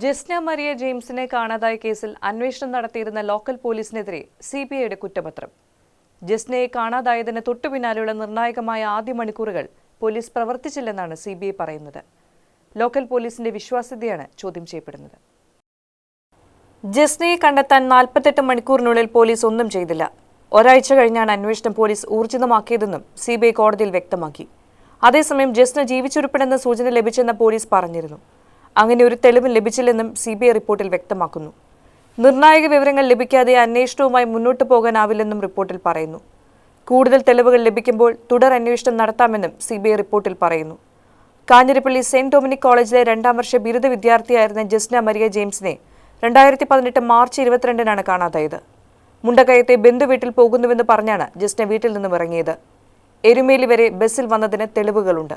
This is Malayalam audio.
ജസ്ന മരിയ ജെയിംസിനെ കാണാതായ കേസിൽ അന്വേഷണം നടത്തിയിരുന്ന ലോക്കൽ പോലീസിനെതിരെ സി ബി ഐയുടെ കുറ്റപത്രം. ജസ്നയെ കാണാതായതിന് തൊട്ടുപിന്നാലെയുള്ള നിർണായകമായ ആദ്യ മണിക്കൂറുകൾ പോലീസ് പ്രവർത്തിച്ചില്ലെന്നാണ് സി ബി ഐ പറയുന്നത്. ലോക്കൽ പോലീസിന്റെ വിശ്വാസ്യതയാണ് ചോദ്യം ചെയ്യപ്പെടുന്നത്. ജസ്നയെ കണ്ടെത്താൻ നാൽപ്പത്തെട്ട് മണിക്കൂറിനുള്ളിൽ പോലീസ് ഒന്നും ചെയ്തില്ല. ഒരാഴ്ച കഴിഞ്ഞാണ് അന്വേഷണം പോലീസ് ഊർജിതമാക്കിയതെന്നും സി കോടതിയിൽ വ്യക്തമാക്കി. അതേസമയം ജസ്ന ജീവിച്ചുരുപ്പെടുന്ന സൂചന ലഭിച്ചെന്ന് പോലീസ് പറഞ്ഞിരുന്നു. അങ്ങനെ ഒരു തെളിവും ലഭിച്ചില്ലെന്നും സി റിപ്പോർട്ടിൽ വ്യക്തമാക്കുന്നു. നിർണായക വിവരങ്ങൾ ലഭിക്കാതെ അന്വേഷണവുമായി മുന്നോട്ടു പോകാനാവില്ലെന്നും റിപ്പോർട്ടിൽ പറയുന്നു. കൂടുതൽ തെളിവുകൾ ലഭിക്കുമ്പോൾ തുടർ അന്വേഷണം നടത്താമെന്നും സി റിപ്പോർട്ടിൽ പറയുന്നു. കാഞ്ഞിരപ്പള്ളി സെന്റ് ഡൊമിനിക് കോളേജിലെ രണ്ടാം വർഷ ബിരുദ വിദ്യാർത്ഥിയായിരുന്ന ജസ്ന മരിയ ജെയിംസിനെ രണ്ടായിരത്തി പതിനെട്ട് മാർച്ച് ഇരുപത്തിരണ്ടിനാണ് കാണാതായത്. മുണ്ടക്കയത്തെ ബന്ധുവീട്ടിൽ പോകുന്നുവെന്ന് പറഞ്ഞാണ് ജസ്ന വീട്ടിൽ നിന്നും ഇറങ്ങിയത്. എരുമേലി വരെ ബസ്സിൽ വന്നതിന് തെളിവുകളുണ്ട്.